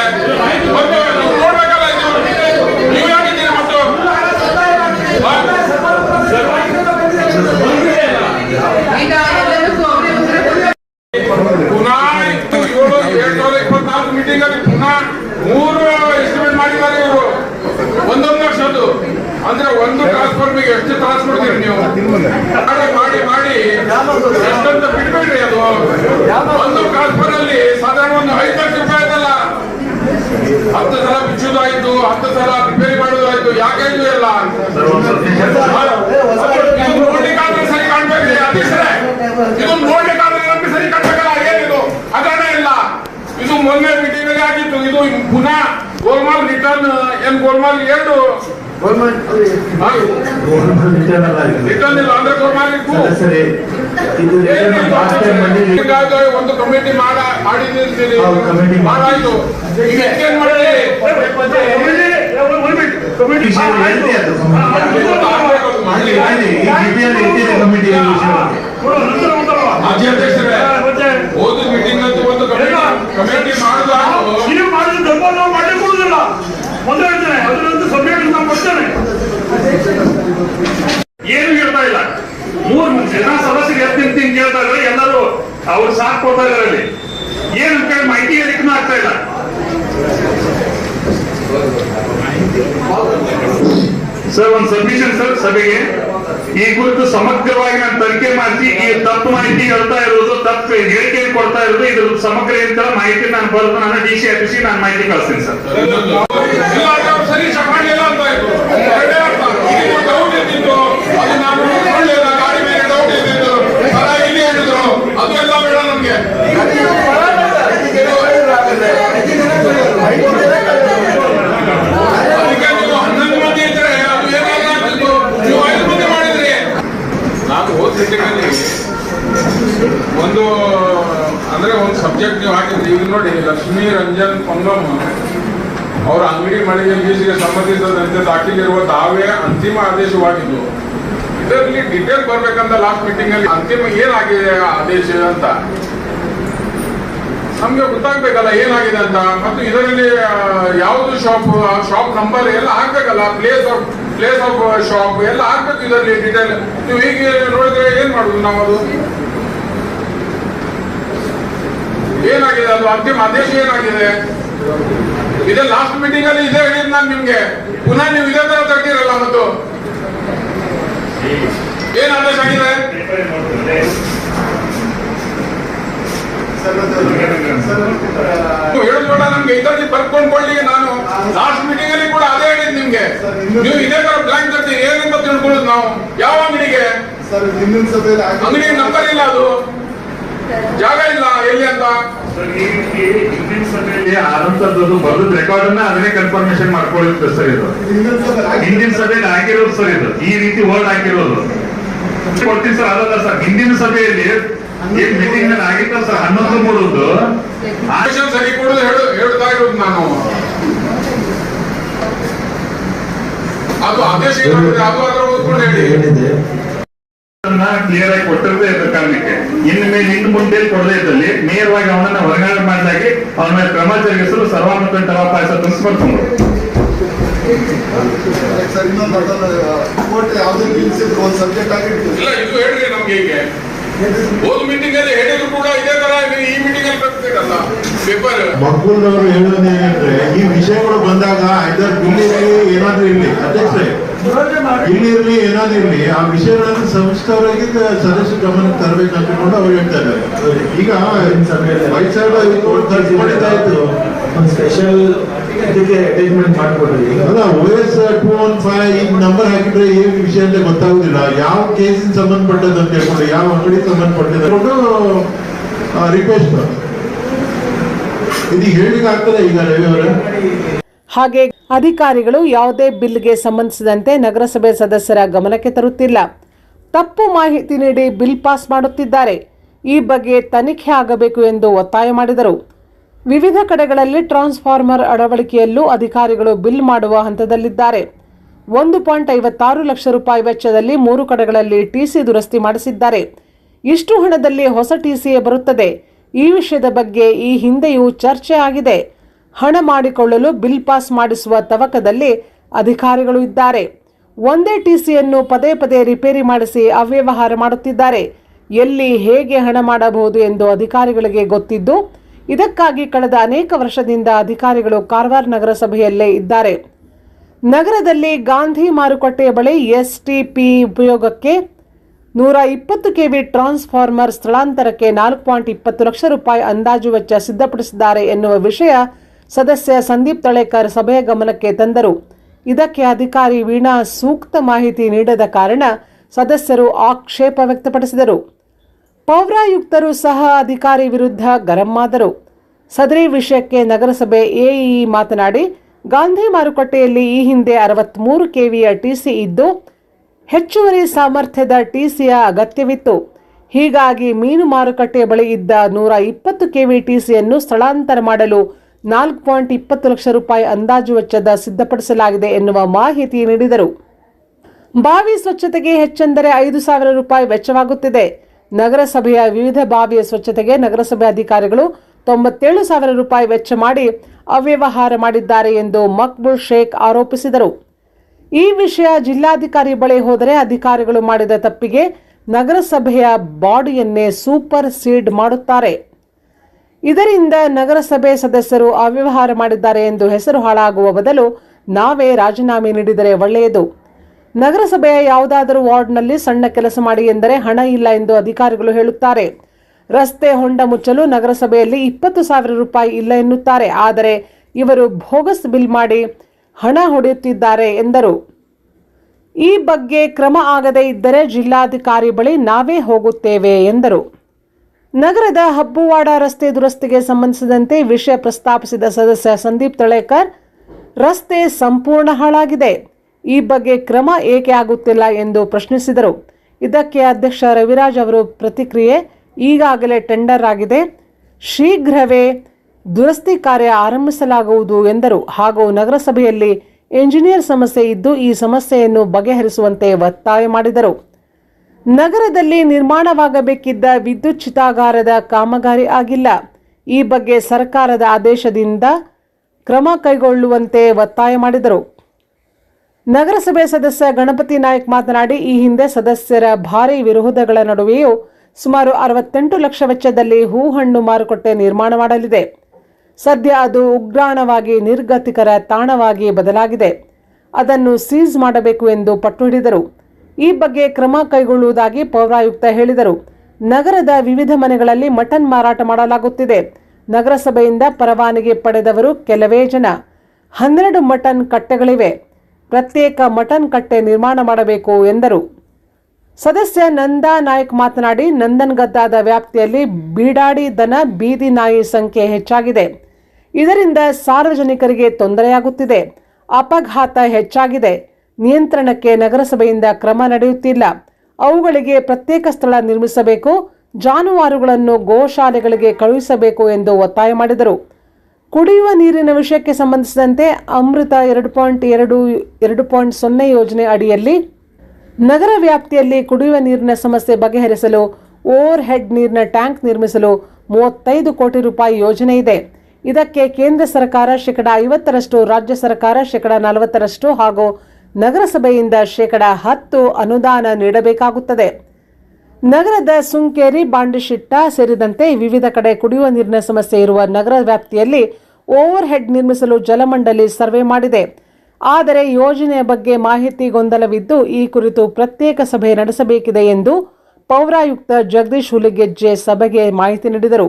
ಮತ್ತು ನೀವು ನೋಡ್ಬೇಕಲ್ಲ ಇದು ನೀವು ಯಾಕಿದ್ದೀರಿ ಮತ್ತು ಹಾ? ಪುನಃ ಇತ್ತು ಏಳು ಎರಡ್ ಸಾವಿರದ ಇಪ್ಪತ್ನಾಲ್ಕು ಮೀಟಿಂಗ್ ಅಲ್ಲಿ ಪುನಃ ಮೂರು ಎಸ್ಟಿಮೇಟ್ ಮಾಡಿದ್ದಾರೆ ಇವರು ಒಂದೊಂದು ಲಕ್ಷದ್ದು ಅಂದ್ರೆ ಒಂದು ಟ್ರಾನ್ಸ್ಫಾರ್ಮಿಗೆ ಎಷ್ಟು ತ್ರಾಸ ಕೊಡ್ತೀರಿ ನೀವು ಮಾಡಿ ಮಾಡಿ ಮಾಡಿ ಎಷ್ಟಂತ ಬಿಡ್ಬೇಡ್ರಿ ಅದು ಒಂದು ಟ್ರಾನ್ಸ್ಫರ್ ಅಲ್ಲಿ ಸಾಧಾರಣ ಒಂದು ಐದು ಲಕ್ಷ ರೂಪಾಯಿ ಆಯ್ತಲ್ಲ ಹತ್ತು ಸಲ ಬಿಚ್ಚುದಾಯ್ತು ಹತ್ತು ಸಲ ರಿಪೇರಿ ಮಾಡೋದಾಯ್ತು ಯಾಕೆ ಇದು ಎಲ್ಲ ಇದು ನೋಡ್ಲಿಕ್ಕಾದ್ರೆ ಸರಿ ಕಾಣ್ಬೇಕ್ರಿ ಅಧ್ಯಕ್ಷರೇ ಇದು ನೋಡ್ಲಿಕ್ಕಾದ್ರೆ ನಮ್ಗೆ ಸರಿ ಕಾಣ್ಬೇಕಲ್ಲ ಏನಿದು ಅದನ್ನೇ ಇಲ್ಲ ಇದು ಮೊನ್ನೆ ಮೀಟಿಂಗ್ ಅಲ್ಲಿ ಆಗಿತ್ತು ಇದು ಪುನಃ ಗೋಲ್ಮಾಲ್ ರಿಟರ್ನ್ ಏನ್ ಗೋಲ್ಮಾಲ್ ಎರಡು ರಿಟರ್ನ್ ಇಲ್ಲ ಅಂದ್ರೆ ಗೋಲ್ಮಾಲ್ ಸರಿ ಇದು ಒಂದು ಕಮಿಟಿ ಮಾಡ committee ಮಾಡಾಯ್ತು ಈಗ ಏನ್ ಮಾಡಿ ಕಮಿಟಿ ಕಮಿಟಿ ಈ ಅಧ್ಯಕ್ಷರೇ ಹೋದ ಮೀಟಿಂಗ್ ಅಂತೂ ಒಂದು ಕಮಿಟಿ ಮಾಡಿದ ಧರ್ಮ ನಾವು ಮಾಡಿ ಕೊಡುದಿಲ್ಲ ಮೊದಲು ಅದರಂತೆ ಸಬ್ಜೆಕ್ಟ್ ನಾವು ಕೊಡ್ತೇನೆ ಏನು ಹೇಳ್ತಾ ಇಲ್ಲ. ಮೂರು ಜನ ಸದಸ್ಯರು ಎದ್ದು ನಿಂತಿಂಗ್ ಕೇಳ್ತಾ ಇದ್ರೆ ಎಲ್ಲರೂ ಅವ್ರು ಸಾಥ್ ಕೊಡ್ತಾ ಇದಾರೆ ಅಲ್ಲಿ. ಏನು ಹೇಳಿ ಮಾಹಿತಿ ಹೇಳಿಕೂ ಆಗ್ತಾ ಇಲ್ಲ. ಸರ್, ಒಂದು ಸಬ್ಮಿಷನ್ ಸರ್, ಸಭೆಗೆ. ಈ ಕುರಿತು ಸಮಗ್ರವಾಗಿ ನಾನು ತನಿಖೆ ಮಾಡಿಸಿ, ಈ ತಪ್ಪು ಮಾಹಿತಿ ಹೇಳ್ತಾ ಇರೋದು ತಪ್ಪು. ಹೇಳಿಕೆ ಕೊಡ್ತಾ ಇರೋದು ಇದ್ರ ಸಮಗ್ರ ಅಂತ ಮಾಹಿತಿ ನಾನು ಬರೆದು ನಾನು ಡಿ ಸಿ ಆಫೀಸಿಗೆ ನಾನು ಮಾಹಿತಿ ಕಳಿಸ್ತೀನಿ ಸರ್ ಇಲ್ಲ ಅದು ಅವ್ರು ಸರಿ ಮಾಡಿಲ್ಲ ಅಂತ ಆಯ್ತು ಎರಡೇ ಅರ್ಥ ಇದು ಡೌಟ್ ಇದ್ದಿದ್ದು ಅದು ನಾನು ನೋಡ್ಲಿಲ್ಲ ಗಾಡಿ ಮೇಲೆ ಡೌಟ್ ಇದ್ದಿದ್ದು ಸರ ಇಲ್ಲಿ ಹೇಳಿದ್ರು ಅದು ಎಲ್ಲ ಬೇಡ ನಮ್ಗೆ ಅದಕ್ಕೆ ನೀವು ಹನ್ನೊಂದು ಮಂದಿ ಇದ್ರೆ ಅದು ಏನಾದ್ರು ಆಗ್ತಿತ್ತು ನೀವು ಐದು ಮಂದಿ ಮಾಡಿದ್ರಿ ಒಂದು ಅಂದ್ರೆ ಒಂದು ಸಬ್ಜೆಕ್ಟ್ ನೀವು ಹಾಕಿದ್ರಿ ಈಗ ನೋಡಿ, ಲಕ್ಷ್ಮೀ ರಂಜನ್ ಪಂಗಮ್, ಅವರ ಅಂಗಡಿ ಮಳಿಗೆ ಲೀಸ್ಗೆ ಸಂಬಂಧಿಸಿದಂತೆ ದಾಖಲಿರುವ ತಾವೇ ಅಂತಿಮ ಆದೇಶವಾಗಿದ್ದು. ಇದರಲ್ಲಿ ಡಿಟೇಲ್ ಬರ್ಬೇಕಂತ ಲಾಸ್ಟ್ ಮೀಟಿಂಗ್ ಅಲ್ಲಿ ಅಂತಿಮ ಏನಾಗಿದೆ ಆದೇಶ ಅಂತ? ನಮ್ಗೆ ಗೊತ್ತಾಗ್ಬೇಕಲ್ಲ, ಏನಾಗಿದೆ ಅಂತ. ಮತ್ತು ಇದರಲ್ಲಿ ಯಾವುದು ಶಾಪ್ ಶಾಪ್ ನಂಬರ್ ಎಲ್ಲ ಹಾಕ್ಬೇಕಲ್ಲ place of place of shop ಎಲ್ಲ ಹಾಕ್ಬೇಕು ಇದರಲ್ಲಿ ಡಿಟೇಲ್ ನೀವು ಹೀಗೆ ನೋಡಿದ್ರೆ ಏನ್ ಮಾಡುದು ನಾವು ಅದು? ಏನಾಗಿದೆ ಅದು? ಅಂತಿಮ ಆದೇಶ ಏನಾಗಿದೆ? ಇದೇ ಲಾಸ್ಟ್ ಮೀಟಿಂಗ್ ಅಲ್ಲಿ ಇದೇ ಹೇಳಿದ್ ನಾನು ನಿಮ್ಗೆ. ಪುನಃ ನೀವು ಇದೇ ತರ ತರ್ತೀರಲ್ಲ ಮತ್ತು ಏನ್ ಆದೇಶ ಆಗಿದೆ? ಹೇಳುದು ನಮ್ಗೆ ಇದರಲ್ಲಿ ಬರ್ಕೊಂಡ್ಕೊಳ್ಳಿ, ನಾನು ಲಾಸ್ಟ್ ಮೀಟಿಂಗ್ ನಿಮ್ಗೆ? ನೀವು ಇದೇ ತರ ಬ್ಲಾಂಕ್ ತರ್ತೀರಿ ಏನಂತ ತಿಳ್ಕೊಳ್ಳೋದು ನಾವು? ಯಾವ ಅಂಗಡಿಗೆ? ಸರ್ ಹಿಂದಿನ ಸಭೆಯಲ್ಲಿ ಅಂಗಡಿ ನಂಬರ್ ಇಲ್ಲ ಅದು. ಜಾಗ ಇಲ್ಲ ಎಲ್ಲಿ ಅಂತ? ಸಭೆಯಲ್ಲಿ ಆದಂತದ್ದು ಬರೆದ ರೆಕಾರ್ಡ್ ಅನ್ನ ಅದನ್ನೇ ಕನ್ಫರ್ಮೇಶನ್ ಮಾಡ್ಕೊಳ್ಳುತ್ತೆ ಸರ್ ಇದು. ಹಿಂದಿನ ಸಭೆಯಲ್ಲಿ ಹಿಂದಿನ ಆಗಿರೋದು ಸರ್ ಇದು. ಈ ರೀತಿ ವರ್ಡ್ ಹಾಕಿರೋದು. ಕೊಡ್ತೀನಿ ಸರ್ ಅದಲ್ಲ ಸರ್. ಹಿಂದಿನ ಸಭೆಯಲ್ಲಿ ಏನ್ ಮೀಟಿಂಗ್ನಲ್ಲಿ ಆಗಿತ್ತ ಸರ್? ಹನ್ನೊಂದು ಮೂರದ್ದು ಆದೇಶ ಸರಿ ಕೊಡೋದು ಹೇಳು ಹೇಳ್ತಾ ಇರೋದು ನಾನು. ಅದು ಆದೇಶ ಏನಾಗಿದೆ ಅದು ಅದರ ಓದ್ಕೊಂಡು ಹೇಳಿ. ಕ್ಲಿಯರ್ ಆಗಿ ಕೊಟ್ಟಿರದೇ ಇದ್ದ ಕಾರಣಕ್ಕೆ. ಇನ್ನು ಮೇಲೆ ಇನ್ನು ಮುಂದೆ ಕೊಡದೇ ಇದ್ದಲ್ಲಿ ನೇರವಾಗಿ ಅವನನ್ನ ವರ್ಗಾವಣೆ ಮಾಡಿದಾಗಿ ಅವನ ಮೇಲೆ ಕ್ರಮ ಜರುಗಿಸಲು ಸರ್ವಾನುಮತ ಟವಾಪಾಯಸ ತುಂಬಿಸ್ಕೊಂಡು ಸರ್ ಇನ್ನೊಂದು ಅದನ್ನ ಕೋರ್ಟ್ ಯಾವುದೇ ಒಂದು ಸಬ್ಜೆಕ್ಟ್ ಆಗಿತ್ತು. ಹೋದ ಮೀಟಿಂಗ್ ಅಲ್ಲಿ ಹೇಳಿದ್ರು ಕೂಡ ಇದೇ ತರ ಈ ಮೀಟಿಂಗ್ ಅಲ್ಲಿ ಬರ್ತೀರಲ್ಲ? ಪೇಪರ್ ಮಕ್ಕಳದವರು ಹೇಳೋದು ಏನಂದ್ರೆ ಈ ವಿಷಯಗಳು ಬಂದಾಗ ಐದರ್ ಇಲ್ಲಿ ಇರಲಿ ಏನಾದ್ರೂ ಇರ್ಲಿ ಅಧ್ಯಕ್ಷರೇ ಇಲ್ಲಿ ಇರಲಿ ಏನಾದ್ರು ಇರಲಿ ಆ ವಿಷಯಗಳನ್ನು ಸಂಸ್ಥೆಯವರಾಗಿ ಸದಸ್ಯ ಗಮನಕ್ಕೆ ತರಬೇಕಂತ ಕೂಡ ಅವ್ರು ಹೇಳ್ತಾ ಇದ್ದಾರೆ. ಈಗ ಖರ್ಚು ಮಾಡಿದ್ದಾಯ್ತು ಇತ್ತು ಒಂದು ಸ್ಪೆಷಲ್ ಇದಕ್ಕೆ ಅಟೇಚ್ಮೆಂಟ್ ಮಾಡ್ಕೊಡ್ರಿ ಅಲ್ಲ O S two one five ಈಗ ನಂಬರ್ ಹಾಕಿದ್ರೆ ಏನ್ ವಿಷಯ ಅಂತ ಗೊತ್ತಾಗುದಿಲ್ಲ. ಯಾವ ಕೇಸಿಗೆ ಸಂಬಂಧಪಟ್ಟದ್ದು ಅಂತ ಹೇಳ್ಕೊಂಡು ಯಾವ ಅಂಗಡಿ ಸಂಬಂಧಪಟ್ಟದ್ದು ಹೇಳ್ಕೊಂಡು ರಿಕ್ವೆಸ್ಟ್ ಇದು ಹೇಳಿಕ್ ಆಗ್ತದೆ ಈಗ ರವಿ ಅವರ. ಹಾಗೆ ಅಧಿಕಾರಿಗಳು ಯಾವುದೇ ಬಿಲ್ಗೆ ಸಂಬಂಧಿಸಿದಂತೆ ನಗರಸಭೆ ಸದಸ್ಯರ ಗಮನಕ್ಕೆ ತರುತ್ತಿಲ್ಲ. ತಪ್ಪು ಮಾಹಿತಿ ನೀಡಿ ಬಿಲ್ ಪಾಸ್ ಮಾಡುತ್ತಿದ್ದಾರೆ. ಈ ಬಗ್ಗೆ ತನಿಖೆ ಆಗಬೇಕು ಎಂದು ಒತ್ತಾಯ ಮಾಡಿದರು. ವಿವಿಧ ಕಡೆಗಳಲ್ಲಿ ಟ್ರಾನ್ಸ್ಫಾರ್ಮರ್ ಅಳವಡಿಕೆಯಲ್ಲೂ ಅಧಿಕಾರಿಗಳು ಬಿಲ್ ಮಾಡುವ ಹಂತದಲ್ಲಿದ್ದಾರೆ. ಒಂದು ಪಾಯಿಂಟ್ ಐವತ್ತಾರು ಲಕ್ಷ ರೂಪಾಯಿ ವೆಚ್ಚದಲ್ಲಿ ಮೂರು ಕಡೆಗಳಲ್ಲಿ ಟಿಸಿ ದುರಸ್ತಿ ಮಾಡಿಸಿದ್ದಾರೆ. ಇಷ್ಟು ಹಣದಲ್ಲಿ ಹೊಸ ಟಿಸಿಯೇ ಬರುತ್ತದೆ. ಈ ವಿಷಯದ ಬಗ್ಗೆ ಈ ಹಿಂದೆಯೂ ಚರ್ಚೆ ಆಗಿದೆ. ಹಣ ಮಾಡಿಕೊಳ್ಳಲು ಬಿಲ್ ಪಾಸ್ ಮಾಡಿಸುವ ತವಕದಲ್ಲಿ ಅಧಿಕಾರಿಗಳು ಇದ್ದಾರೆ. ಒಂದೇ ಟಿಸಿಯನ್ನು ಪದೇ ಪದೇ ರಿಪೇರಿ ಮಾಡಿಸಿ ಅವ್ಯವಹಾರ ಮಾಡುತ್ತಿದ್ದಾರೆ. ಎಲ್ಲಿ ಹೇಗೆ ಹಣ ಮಾಡಬಹುದು ಎಂದು ಅಧಿಕಾರಿಗಳಿಗೆ ಗೊತ್ತಿದ್ದು ಇದಕ್ಕಾಗಿ ಕಳೆದ ಅನೇಕ ವರ್ಷದಿಂದ ಅಧಿಕಾರಿಗಳು ಕಾರವಾರ ನಗರಸಭೆಯಲ್ಲೇ ಇದ್ದಾರೆ. ನಗರದಲ್ಲಿ ಗಾಂಧಿ ಮಾರುಕಟ್ಟೆಯ ಬಳಿ ಎಸ್ಟಿಪಿ ಉಪಯೋಗಕ್ಕೆ ನೂರ ಇಪ್ಪತ್ತು ಕೆವಿ ಟ್ರಾನ್ಸ್ಫಾರ್ಮರ್ ಸ್ಥಳಾಂತರಕ್ಕೆ ನಾಲ್ಕು ಪಾಯಿಂಟ್ ಇಪ್ಪತ್ತು ಲಕ್ಷ ರೂಪಾಯಿ ಅಂದಾಜು ವೆಚ್ಚ ಸಿದ್ಧಪಡಿಸಿದ್ದಾರೆ ಎನ್ನುವ ವಿಷಯ ಸದಸ್ಯ ಸಂದೀಪ್ ತಳೇಕರ್ ಸಭೆಯ ಗಮನಕ್ಕೆ ತಂದರು. ಇದಕ್ಕೆ ಅಧಿಕಾರಿ ವೀಣಾ ಸೂಕ್ತ ಮಾಹಿತಿ ನೀಡದ ಕಾರಣ ಸದಸ್ಯರು ಆಕ್ಷೇಪ ವ್ಯಕ್ತಪಡಿಸಿದರು. ಪೌರಾಯುಕ್ತರು ಸಹ ಅಧಿಕಾರಿ ವಿರುದ್ಧ ಗರಂ ಆದರು. ಸದರಿ ವಿಷಯಕ್ಕೆ ನಗರಸಭೆ ಎಇಇ ಮಾತನಾಡಿ, ಗಾಂಧಿ ಮಾರುಕಟ್ಟೆಯಲ್ಲಿ ಈ ಹಿಂದೆ ಅರವತ್ತ್ಮೂರು ಕೆವಿಯ ಟಿಸಿ ಇದ್ದು, ಹೆಚ್ಚುವರಿ ಸಾಮರ್ಥ್ಯದ ಟಿಸಿಯ ಅಗತ್ಯವಿತ್ತು. ಹೀಗಾಗಿ ಮೀನು ಮಾರುಕಟ್ಟೆ ಬಳಿ ಇದ್ದ ನೂರ ಇಪ್ಪತ್ತು ಕೆವಿ ಟಿಸಿಯನ್ನು ಸ್ಥಳಾಂತರ ಮಾಡಲು ನಾಲ್ಕು ಪಾಯಿಂಟ್ ಇಪ್ಪತ್ತು ಲಕ್ಷ ರೂಪಾಯಿ ಅಂದಾಜು ವೆಚ್ಚದ ಸಿದ್ಧಪಡಿಸಲಾಗಿದೆ ಎನ್ನುವ ಮಾಹಿತಿ ನೀಡಿದರು. ಬಾವಿ ಸ್ವಚ್ಛತೆಗೆ ಹೆಚ್ಚೆಂದರೆ ಐದು ಸಾವಿರ ರೂಪಾಯಿ ವೆಚ್ಚವಾಗುತ್ತಿದೆ. ನಗರಸಭೆಯ ವಿವಿಧ ಬಾವಿಯ ಸ್ವಚ್ಛತೆಗೆ ನಗರಸಭೆ ಅಧಿಕಾರಿಗಳು ತೊಂಬತ್ತೇಳು ಸಾವಿರ ರೂಪಾಯಿ ವೆಚ್ಚ ಮಾಡಿ ಅವ್ಯವಹಾರ ಮಾಡಿದ್ದಾರೆ ಎಂದು ಮಕ್ಬುಲ್ ಶೇಖ್ ಆರೋಪಿಸಿದರು. ಈ ವಿಷಯ ಜಿಲ್ಲಾಧಿಕಾರಿ ಬಳಿ ಹೋದರೆ ಅಧಿಕಾರಿಗಳು ಮಾಡಿದ ತಪ್ಪಿಗೆ ನಗರಸಭೆಯ ಬಾಡಿಯನ್ನೇ ಸೂಪರ್ ಸೀಡ್ ಮಾಡುತ್ತಾರೆ. ಇದರಿಂದ ನಗರಸಭೆ ಸದಸ್ಯರು ಅವ್ಯವಹಾರ ಮಾಡಿದ್ದಾರೆ ಎಂದು ಹೆಸರು ಹಾಳಾಗುವ ಬದಲು ನಾವೇ ರಾಜೀನಾಮೆ ನೀಡಿದರೆ ಒಳ್ಳೆಯದು. ನಗರಸಭೆಯ ಯಾವುದಾದರೂ ವಾರ್ಡ್ನಲ್ಲಿ ಸಣ್ಣ ಕೆಲಸ ಮಾಡಿ ಎಂದರೆ ಹಣ ಇಲ್ಲ ಎಂದು ಅಧಿಕಾರಿಗಳು ಹೇಳುತ್ತಾರೆ. ರಸ್ತೆ ಹೊಂಡ ಮುಚ್ಚಲು ನಗರಸಭೆಯಲ್ಲಿ ಇಪ್ಪತ್ತು ಸಾವಿರ ರೂಪಾಯಿ ಇಲ್ಲ ಎನ್ನುತ್ತಾರೆ. ಆದರೆ ಇವರು ಭೋಗಸ್ ಬಿಲ್ ಮಾಡಿ ಹಣ ಹೊಡೆಯುತ್ತಿದ್ದಾರೆ ಎಂದರು. ಈ ಬಗ್ಗೆ ಕ್ರಮ ಆಗದೇ ಇದ್ದರೆ ಜಿಲ್ಲಾಧಿಕಾರಿ ಬಳಿ ನಾವೇ ಹೋಗುತ್ತೇವೆ ಎಂದರು. ನಗರದ ಹಬ್ಬುವಾಡ ರಸ್ತೆ ದುರಸ್ತಿಗೆ ಸಂಬಂಧಿಸಿದಂತೆ ವಿಷಯ ಪ್ರಸ್ತಾಪಿಸಿದ ಸದಸ್ಯ ಸಂದೀಪ್ ತಳೇಕರ್, ರಸ್ತೆ ಸಂಪೂರ್ಣ ಹಾಳಾಗಿದೆ. ಈ ಬಗ್ಗೆ ಕ್ರಮ ಏಕೆ ಆಗುತ್ತಿಲ್ಲ ಎಂದು ಪ್ರಶ್ನಿಸಿದರು. ಇದಕ್ಕೆ ಅಧ್ಯಕ್ಷ ರವಿರಾಜ್ ಅವರು ಪ್ರತಿಕ್ರಿಯೆ, ಈಗಾಗಲೇ ಟೆಂಡರ್ ಆಗಿದೆ. ಶೀಘ್ರವೇ ದುರಸ್ತಿ ಕಾರ್ಯ ಆರಂಭಿಸಲಾಗುವುದು ಎಂದರು. ಹಾಗೂ ನಗರಸಭೆಯಲ್ಲಿ ಎಂಜಿನಿಯರ್ ಸಮಸ್ಯೆ ಇದ್ದು ಈ ಸಮಸ್ಯೆಯನ್ನು ಬಗೆಹರಿಸುವಂತೆ ಒತ್ತಾಯ ಮಾಡಿದರು. ನಗರದಲ್ಲಿ ನಿರ್ಮಾಣವಾಗಬೇಕಿದ್ದ ವಿದ್ಯುತ್ ಚಿತಾಗಾರದ ಕಾಮಗಾರಿ ಆಗಿಲ್ಲ. ಈ ಬಗ್ಗೆ ಸರ್ಕಾರದ ಆದೇಶದಿಂದ ಕ್ರಮ ಕೈಗೊಳ್ಳುವಂತೆ ಒತ್ತಾಯ ಮಾಡಿದರು. ನಗರಸಭೆ ಸದಸ್ಯ ಗಣಪತಿ ನಾಯಕ್ ಮಾತನಾಡಿ, ಈ ಹಿಂದೆ ಸದಸ್ಯರ ಭಾರಿ ವಿರೋಧಗಳ ನಡುವೆಯೂ ಸುಮಾರು ಅರವತ್ತೆಂಟು ಲಕ್ಷ ವೆಚ್ಚದಲ್ಲಿ ಹೂಹಣ್ಣು ಮಾರುಕಟ್ಟೆ ನಿರ್ಮಾಣ ಮಾಡಲಿದೆ. ಸದ್ಯ ಅದು ಉಗ್ರಾಣವಾಗಿ, ನಿರ್ಗತಿಕರ ತಾಣವಾಗಿ ಬದಲಾಗಿದೆ. ಅದನ್ನು ಸೀಸ್ ಮಾಡಬೇಕು ಎಂದು ಪಟ್ಟು ಹಿಡಿದರು. ಈ ಬಗ್ಗೆ ಕ್ರಮ ಕೈಗೊಳ್ಳುವುದಾಗಿ ಪೌರಾಯುಕ್ತ ಹೇಳಿದರು. ನಗರದ ವಿವಿಧ ಮನೆಗಳಲ್ಲಿ ಮಟನ್ ಮಾರಾಟ ಮಾಡಲಾಗುತ್ತಿದೆ. ನಗರಸಭೆಯಿಂದ ಪರವಾನಗಿ ಪಡೆದವರು ಕೆಲವೇ ಜನ. ಹನ್ನೆರಡು ಮಟನ್ ಕಟ್ಟೆಗಳಿವೆ. ಪ್ರತ್ಯೇಕ ಮಟನ್ ಕಟ್ಟೆ ನಿರ್ಮಾಣ ಮಾಡಬೇಕು ಎಂದರು. ಸದಸ್ಯ ನಂದಾ ನಾಯಕ್ ಮಾತನಾಡಿ, ನಂದನ್ಗದ್ದಾದ ವ್ಯಾಪ್ತಿಯಲ್ಲಿ ಬೀಡಾಡಿ ದನ, ಬೀದಿ ನಾಯಿ ಸಂಖ್ಯೆ ಹೆಚ್ಚಾಗಿದೆ. ಇದರಿಂದ ಸಾರ್ವಜನಿಕರಿಗೆ ತೊಂದರೆಯಾಗುತ್ತಿದೆ. ಅಪಘಾತ ಹೆಚ್ಚಾಗಿದೆ. ನಿಯಂತ್ರಣಕ್ಕೆ ನಗರಸಭೆಯಿಂದ ಕ್ರಮ ನಡೆಯುತ್ತಿಲ್ಲ. ಅವುಗಳಿಗೆ ಪ್ರತ್ಯೇಕ ಸ್ಥಳ ನಿರ್ಮಿಸಬೇಕು, ಜಾನುವಾರುಗಳನ್ನು ಗೋಶಾಲೆಗಳಿಗೆ ಕಳುಹಿಸಬೇಕು ಎಂದು ಒತ್ತಾಯ ಮಾಡಿದರು. ಕುಡಿಯುವ ನೀರಿನ ವಿಷಯಕ್ಕೆ ಸಂಬಂಧಿಸಿದಂತೆ ಅಮೃತ ಎರಡು ಪಾಯಿಂಟ್ ಎರಡು ಎರಡು ಪಾಯಿಂಟ್ ಸೊನ್ನೆ ಯೋಜನೆ ಅಡಿಯಲ್ಲಿ ನಗರ ವ್ಯಾಪ್ತಿಯಲ್ಲಿ ಕುಡಿಯುವ ನೀರಿನ ಸಮಸ್ಯೆ ಬಗೆಹರಿಸಲು ಓವರ್ ಹೆಡ್ ನೀರಿನ ಟ್ಯಾಂಕ್ ನಿರ್ಮಿಸಲು ಮೂವತ್ತೈದು ಕೋಟಿ ರೂಪಾಯಿ ಯೋಜನೆ ಇದೆ. ಇದಕ್ಕೆ ಕೇಂದ್ರ ಸರ್ಕಾರ ಶೇಕಡ ಐವತ್ತರಷ್ಟು, ರಾಜ್ಯ ಸರ್ಕಾರ ಶೇಕಡ ನಲವತ್ತರಷ್ಟು ಹಾಗೂ ನಗರಸಭೆಯಿಂದ ಶೇಕಡ ಹತ್ತು ಅನುದಾನ ನೀಡಬೇಕಾಗುತ್ತದೆ. ನಗರದ ಸುಂಕೇರಿ ಬಾಂಡಿಶಿಟ್ಟ ಸೇರಿದಂತೆ ವಿವಿಧ ಕಡೆ ಕುಡಿಯುವ ನೀರಿನ ಸಮಸ್ಯೆ ಇರುವ ನಗರ ವ್ಯಾಪ್ತಿಯಲ್ಲಿ ಓವರ್ ಹೆಡ್ ನಿರ್ಮಿಸಲು ಜಲಮಂಡಳಿ ಸರ್ವೆ ಮಾಡಿದೆ. ಆದರೆ ಯೋಜನೆಯ ಬಗ್ಗೆ ಮಾಹಿತಿ ಗೊಂದಲವಿದ್ದು ಈ ಕುರಿತು ಪ್ರತ್ಯೇಕ ಸಭೆ ನಡೆಸಬೇಕಿದೆ ಎಂದು ಪೌರಾಯುಕ್ತ ಜಗದೀಶ್ ಹುಲಿಗೆಜ್ಜೆ ಸಭೆಗೆ ಮಾಹಿತಿ ನೀಡಿದರು.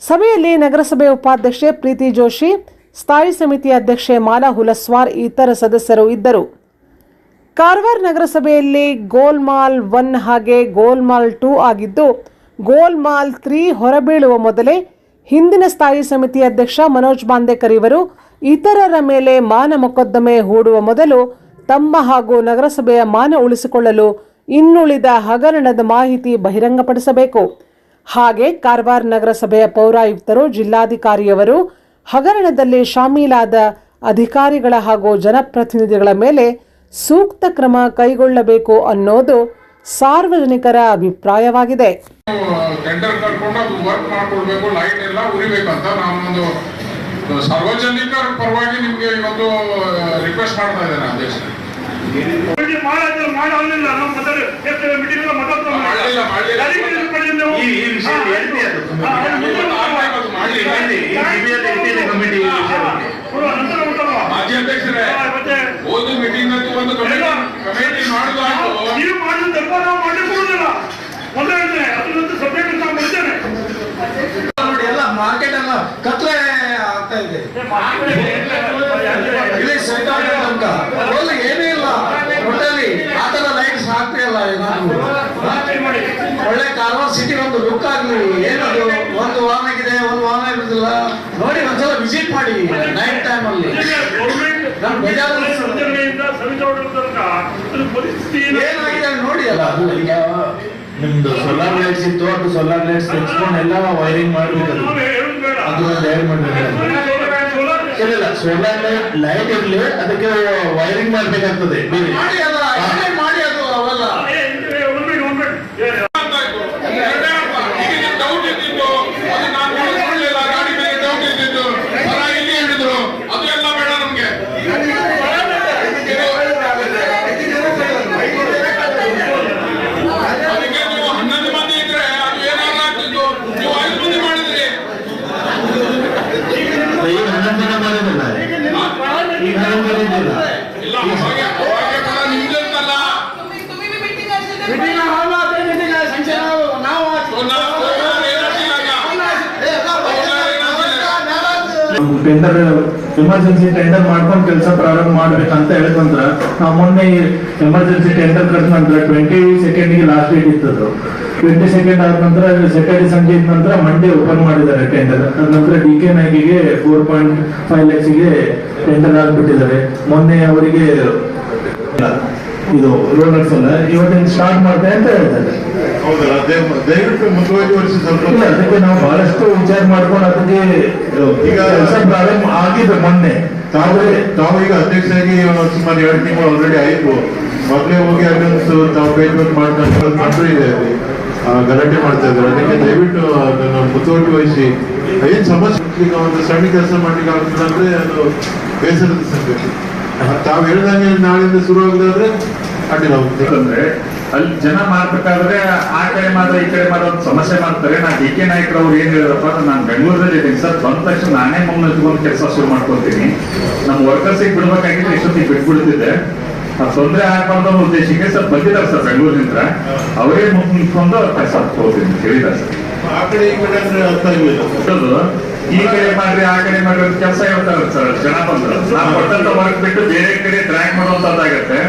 ಸಭೆಯಲ್ಲಿ ನಗರಸಭೆ ಉಪಾಧ್ಯಕ್ಷೆ ಪ್ರೀತಿ ಜೋಶಿ, ಸ್ಥಾಯಿ ಸಮಿತಿ ಅಧ್ಯಕ್ಷೆ ಮಾಲಾ ಹುಲಸ್ವಾರ್, ಇತರ ಸದಸ್ಯರು ಇದ್ದರು. ಕಾರವಾರ ನಗರಸಭೆಯಲ್ಲಿ ಗೋಲ್ಮಾಲ್ ಒನ್ ಹಾಗೆ ಗೋಲ್ಮಾಲ್ ಟೂ ಆಗಿದ್ದು, ಗೋಲ್ಮಾಲ್ ತ್ರೀ ಹೊರಬೀಳುವ ಮೊದಲೇ ಹಿಂದಿನ ಸ್ಥಾಯಿ ಸಮಿತಿ ಅಧ್ಯಕ್ಷ ಮನೋಜ್ ಬಾಂದೇಕರ್ ಇವರು ಇತರರ ಮೇಲೆ ಮಾನ ಮೊಕದ್ದಮೆ ಹೂಡುವ ಮೊದಲು ತಮ್ಮ ಹಾಗೂ ನಗರಸಭೆಯ ಮಾನ ಉಳಿಸಿಕೊಳ್ಳಲು ಇನ್ನುಳಿದ ಹಗರಣದ ಮಾಹಿತಿ ಬಹಿರಂಗಪಡಿಸಬೇಕು. ಹಾಗೆ ಕಾರವಾರ ನಗರಸಭೆಯ ಪೌರಾಯುಕ್ತರು, ಜಿಲ್ಲಾಧಿಕಾರಿಯವರು ಹಗರಣದಲ್ಲಿ ಶಾಮೀಲಾದ ಅಧಿಕಾರಿಗಳ ಹಾಗೂ ಜನಪ್ರತಿನಿಧಿಗಳ ಮೇಲೆ ಸೂಕ್ತ ಕ್ರಮ ಕೈಗೊಳ್ಳಬೇಕು ಅನ್ನೋದು ಸಾರ್ವಜನಿಕರ ಅಭಿಪ್ರಾಯವಾಗಿದೆ. ಟೆಂಡರ್ ಕರ್ಕೊಂಡು ಅದು ವರ್ಕ್ ಮಾಡ್ಕೊಳ್ಬೇಕು ಲೈಟ್ ಎಲ್ಲ ಉರಿಬೇಕಂತ ನಾನೊಂದು ಸಾರ್ವಜನಿಕರ ಪರವಾಗಿ ನಿಮಗೆ ಇವತ್ತು ರಿಕ್ವೆಸ್ಟ್ ಮಾಡ್ತಾ ಇದ್ದೇನೆ ಅಧ್ಯಕ್ಷ ಮಾಡ್ಲಿಲ್ಲ, ಮಾಜಿ ಅಧ್ಯಕ್ಷರೇ ಓದು ಮೀಟಿಂಗ್ ಅಂತೂ ಒಂದು ಕಮಿಟಿ ಮಾಡುದು ನೀವು ಮಾಡಿದ ನಾವು ಮಾಡಿಕೊಳ್ಳುವುದಿಲ್ಲ ಮೊದಲೇ ಹೇಳಿದೆ ಅದನ್ನಂತೂ ಸಬ್ಜೆಕ್ಟ್ ನಾವು ಎಲ್ಲ ಮಾರ್ಕೆಟ್ ಅಲ್ಲ ಕತ್ಲೆ ಆಗ್ತಾ ಇದೆ ಇಲ್ಲಿ ಸೈತಾನ ತನಕ ಒಳ್ಳೆ ಏನೂ ಇಲ್ಲ ಒಟ್ಟಲ್ಲಿ ಆ ಥರ ಲೈಟ್ಸ್ ಆಗ್ತಾ ಇಲ್ಲ ಒಳ್ಳೆ ಕಾರವಾರ ಸಿಟಿ ಒಂದು ಲುಕ್ ಆಗಲಿ ಏನದು ಒಂದು ವಾಹನ ಆಗಿದೆ ಒಂದು ವಾಹನ ಇರುದಿಲ್ಲ ನೋಡಿ ಒಂದ್ಸಲ ವಿಸಿಟ್ ಮಾಡಿ ನೈಟ್ ಟೈಮ್ ಅಲ್ಲಿ ನಮ್ ಬೇಜಾರು ಏನಾಗಿದೆ ನೋಡಿ ಅಲ್ಲ ಅದು ಈಗ ನಿಮ್ದು ಸೋಲಾರ್ ಲೈಟ್ಸ್ ಇತ್ತು, ಅದು ಸೋಲಾರ್ ಲೈಟ್ಸ್ ತೆಗೆಸ್ಕೊಂಡು ಎಲ್ಲ ವೈರಿಂಗ್ ಮಾಡ್ಬೇಕು ಅದು ನಾವು ಮಾಡಬೇಕು ಇಲ್ಲ ಸೋಲಾರ್ ಸೋಲಾರ್ ಲೈಟ್ ಇರ್ಲಿ, ಅದಕ್ಕೆ ವೈರಿಂಗ್ ಮಾಡ್ಬೇಕಾಗ್ತದೆ. ಮಾಡಿ ಅಲ್ಲ ಏನೇ ಮಾಡಿ ಅದು ಅವೆಲ್ಲ ಈಗ ನಿಮ್ ಡೌಟ್ ಇದ್ದಿದ್ದು ಅದು ನಾನು ನೋಡ್ಕೊಳ್ಳಿಲ್ಲ ಗಾಡಿ ಮೇಲೆ ಡೌಟ್ ಇದ್ದಿದ್ದು ಪರ ಇಲ್ಲಿ ಹೇಳಿದ್ರು ಅದು ಎಲ್ಲ ಬೇಡ ನಮ್ಗೆ ಅದಕ್ಕೆ ನೀವು ಹನ್ನೊಂದು ಮಂದಿ ಇದ್ರೆ ಅದು ಏನಾದ್ರು ಆಗ್ತಿತ್ತು ನೀವು ಐದು ಮಂದಿ ಮಾಡಿದ್ರಿ ಈಗ ಹನ್ನೊಂದು ಜನ ಮಾಡಿದ್ರಲ್ಲ ಈಗ ಹನ್ನೊಂದು ಜನ ಇದ್ದಿಲ್ಲ ಇಲ್ಲ ಅವಾಗ ಅವಾಗ ಕೂಡ ನಿಮ್ದಂತಲ್ಲ ಮೀಟಿಂಗ್ ಹಾಲ್ ಆದ್ರೆ ಮೀಟಿಂಗ್ ಸಂಕ್ಷೇಮ ನಾವು solar energy tender emergency tender ಮಾಡ್ಕೊಂಡು ಕೆಲಸ ಪ್ರಾರಂಭ ಮಾಡ್ಬೇಕಂತ ನಂತರ ನಾವು ಮೊನ್ನೆ ಎಮರ್ಜೆನ್ಸಿ ಟೆಂಡರ್ ಕರೆದ ನಂತರ ಟ್ವೆಂಟಿ ಸೆಕೆಂಡ್ಗೆ ಲಾಸ್ಟ್ ಡೇಟ್ ಅದು ಟ್ವೆಂಟಿ ಸೆಕೆಂಡ್ ಆದ ನಂತರ ಸೆಕೆಂಡ್ ಸಂಜೆ ನಂತರ ಮಂಡೇ ಓಪನ್ ಮಾಡಿದ್ದಾರೆ ಟೆಂಡರ್ ಅದ ನಂತರ ಡಿ ಕೆ ನಾಯ್ಕಿಗೆ ಫೋರ್ ಪಾಯಿಂಟ್ ಫೈವ್ ಲ್ಯಾಕ್ಸ್ಗೆ ಟೆಂಡರ್ ಆಗ್ಬಿಟ್ಟಿದ್ದಾರೆ. ಮೊನ್ನೆ ಅವರಿಗೆ ಇದು ಇವಾಗ ನಡೆಸಲ್ಲ ಇವತ್ತಿನ ಸ್ಟಾರ್ಟ್ ಮಾಡ್ತೇವೆ ಅಂತ ಹೇಳ್ತಾರೆ. ದಯವಿಟ್ಟು ಮುಂದುವರಿಸಿ ಸ್ವಲ್ಪ. ಇಲ್ಲ ಅದಕ್ಕೆ ನಾವು ಬಹಳಷ್ಟು ವಿಚಾರ ಮಾಡ್ಕೊಂಡು ಅದಕ್ಕೆ ಈಗ ಪ್ರಾರಂಭ ಆಗಿದೆ ಮೊನ್ನೆ. ತಾವು ತಾವು ಈಗ ಅಧ್ಯಕ್ಷರಾಗಿ ಒಂದು ಸುಮಾರು ಎರಡು ತಿಂಗಳು ಆಲ್ರೆಡಿ ಆಯ್ತು. ಮೊದಲೇ ಹೋಗಿ ಅಲ್ಲೊಂದು ತಾವು ಬೇಜಾರು ಮಾಡ್ಕೊಂಡು ಮಕ್ಕಳು ಇದೆ ಅಲ್ಲಿ. ಆ, ಗಲಾಟೆ ಮಾಡ್ತಾ ಇದ್ದಾರೆ. ಅದಕ್ಕೆ ದಯವಿಟ್ಟು ಅದನ್ನು ಮುತುವರ್ಜಿ ವಹಿಸಿ. ಏನ್ ಸಮಸ್ಯೆ? ಒಂದು ಸಣ್ಣ ಕೆಲಸ ಮಾಡ್ಲಿಕ್ಕೆ ಆಗ್ತದೆ ಅಂದ್ರೆ ಅದು ಬೇಸರದ ಸಂಗತಿ. ತಾವು ಹೇಳ್ದಂಗೆ ನಾಳೆಯಿಂದ ಶುರು ಆಗದಾದ್ರೆ ಅಡ್ಡಿಲ್ಲ ಹೋಗ್ತದೆ ಅಲ್ಲಿ ಜನ ಮಾಡ್ಬೇಕಾದ್ರೆ ಆ ಕಡೆ ಮಾತ್ರ ಈ ಕಡೆ ಮಾತ್ರ ಒಂದು ಸಮಸ್ಯೆ ಮಾಡ್ತಾರೆ. ನಾ ಡಿ ಕೆ ನಾಯ್ಕರು ಅವ್ರು ಏನ್ ಹೇಳಿದ್ರಪ್ಪ ಅಂದ್ರೆ ನಾನು ಬೆಂಗಳೂರಲ್ಲಿ ಇದ್ದೀನಿ ಸರ್. ಬಂದ ತಕ್ಷಣ ನಾನೇ ಮುನ್ನೆಚ್ಕೊಂಡು ಕೆಲಸ ಶುರು ಮಾಡ್ಕೊಳ್ತೀನಿ. ನಮ್ಮ ವರ್ಕರ್ಸಿಗೆ ಬಿಡ್ಬೇಕಾಗಿದ್ರೆ ಇಷ್ಟೊತ್ತಿಗೆ ಬಿಟ್ಬಿಡ್ತಿದ್ದೆ. ಆ ತೊಂದರೆ ಆಗ್ಬಾರ್ದು ಅನ್ನೋ ಉದ್ದೇಶಕ್ಕೆ ಸರ್ ಬಂದಿದ್ದಾರೆ ಸರ್ ಬೆಂಗಳೂರಿನಿಂದ. ಅವರೇ ಮುಖ ನಿಂತ್ಕೊಂಡು ಕೆಲಸ ಹೋಗ್ತೀನಿ ಹೇಳಿದ್ದಾರೆ ಸರ್. ಆ ಕಡೆ ಈ ಕಡೆ ಅಂದ್ರೆ ಅರ್ಥ. ಈ ಕಡೆ ಮಾಡ್ರಿ ಆ ಕಡೆ ಮಾಡ್ರಿ ಅಂತ ಕೆಲಸ ಹೇಳ್ತಾರೆ ಸರ್ ಜನ ಬಂದ್ರು. ನಾವು ಕೊಟ್ಟಂತ ವರ್ಕ್ ಬಿಟ್ಟು ಬೇರೆ ಕಡೆ ಡ್ರ್ಯಾಗ್ ಮಾಡುವಂತದ್ದಾಗತ್ತೆ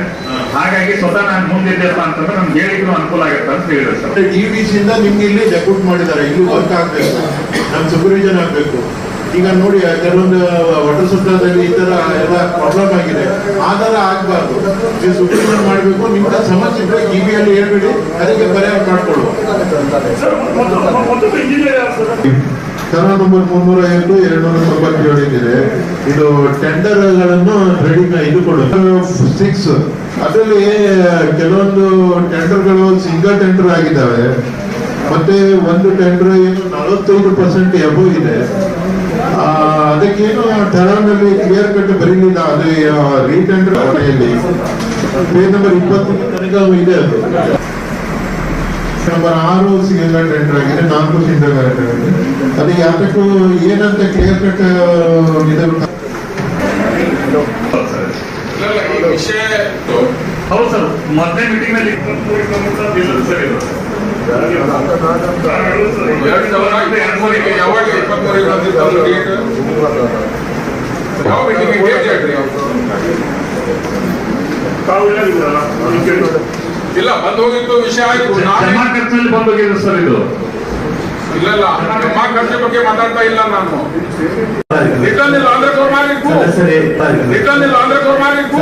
ಹಾಗಾಗಿ ಸ್ವತಃ ನಾನು ಮುಂದಿದ್ದೆಪ್ಪ ಅಂತಂದ್ರೆ ನಮ್ಗೆ ಹೇಳಿದ್ರು ಅನುಕೂಲ ಆಗುತ್ತೆ ಅಂತ ಹೇಳಿದ್ರು ಸರ್ ಡಿ ವಿ ಇಂದ ನಿಮ್ಗೆ ಇಲ್ಲಿ ಡೆಪ್ಯೂಟ್ ಮಾಡಿದ್ದಾರೆ ಇಲ್ಲಿ ವರ್ಕ್ ಆಗ್ಬೇಕು ನಮ್ ಸೂಪರ್ವಿಷನ್ ಆಗ್ಬೇಕು. ಈಗ ನೋಡಿ ಕೆಲವೊಂದು ವಾಟರ್ ಸಪ್ಲೈದಲ್ಲಿ ಈ ತರ ಎಲ್ಲ ಪ್ರಾಬ್ಲಮ್ ಆಗಿದೆ. ಆ ತರ ಆಗ್ಬಾರ್ದು. ನೀವು ಸೂಪರ್ವಿಷನ್ ಮಾಡ್ಬೇಕು ನಿಮ್ಗೆ ಸಮಸ್ಯೆ ಇದ್ರೆ ಇ ವಿ ಅಲ್ಲಿ ಹೇಳ್ಬಿಡಿ ಅದಕ್ಕೆ ಪರಿಹಾರ ಮಾಡ್ಕೊಳ್ಳುವ. ಕನ್ನಡ ನಂಬರ್ ಮುನ್ನೂರ ಐವತ್ತು ಎರಡು ನೂರ ತೊಂಬತ್ತೇಳು ಇದೆ ಇದು ಟೆಂಡರ್ಗಳನ್ನು ರೆಡಿ ಇದು ಕೊಡೋದು ಸಿಕ್ಸ್ ಅದರಲ್ಲಿ ಕೆಲವೊಂದು ಟೆಂಡರ್ಗಳು ಸಿಂಗಲ್ ಟೆಂಡರ್ ಆಗಿದ್ದಾವೆ. ಮತ್ತೆ ಒಂದು ಟೆಂಡರ್ ಏನು ನಲವತ್ತೈದು ಪರ್ಸೆಂಟ್ ಎಬೋ ಇದೆ. ಅದಕ್ಕೇನು ಟೆರನಲ್ಲಿ ಕ್ಲಿಯರ್ ಕಟ್ ಬರೀಲಿಲ್ಲ. ಅದು ರೀಟೆಂಡರ್ ಪೇಜ್ ನಂಬರ್ ಇಪ್ಪತ್ತು ತನಕ ಇದೆ ಅದು. ನಂಬರ್ ಆರು ಸಿಂಗಲ್ ಟ್ರೆಂಡರ್ ಆಗಿದೆ ನಾಲ್ಕು ಸಿಂಗಲ್ ರೆಂಟರ್ ಆಗಿದೆ. ಅದು ಯಾತಕ್ಕೂ ಏನಂತ ಕ್ಲಿಯರ್ ಕಟ್ ಇದೆ ಹೌದು ಸರ್. ಇಲ್ಲ, ಇಲ್ಲ, ಈ ವಿಷಯ ಹೌದು ಸರ್ ಮೊದಲನೇ ಮೀಟಿಂಗ್ನಲ್ಲಿ ಯಾವಾಗ ಯಾವ ಮೀಟಿಂಗ್ ತಾವು ಹೇಳಿದ್ರಲ್ಲ. ಇಲ್ಲ ಬಂದು ಹೋಗಿದ್ದು ವಿಷಯ ಆಯ್ತು. ಜಮಾ ಬಂದು ಹೋಗಿದೆ ಸರ್ ಇದು. ಇಲ್ಲ ಇಲ್ಲ ಜಮಾ ಖರ್ಚು ಬಗ್ಗೆ ಮಾತಾಡ್ತಾ ಇಲ್ಲ ನಾನು. ರಿಟರ್ನ್ ಇಲ್ಲ ಅಂದ್ರೆ ಕೋರ್ ಸದಸ್ಯರೇ ರಿಟರ್ನ್ ಇಲ್ಲ ಅಂದ್ರೆ ಕೋರ್ಮಾಲಿಕ್ಕು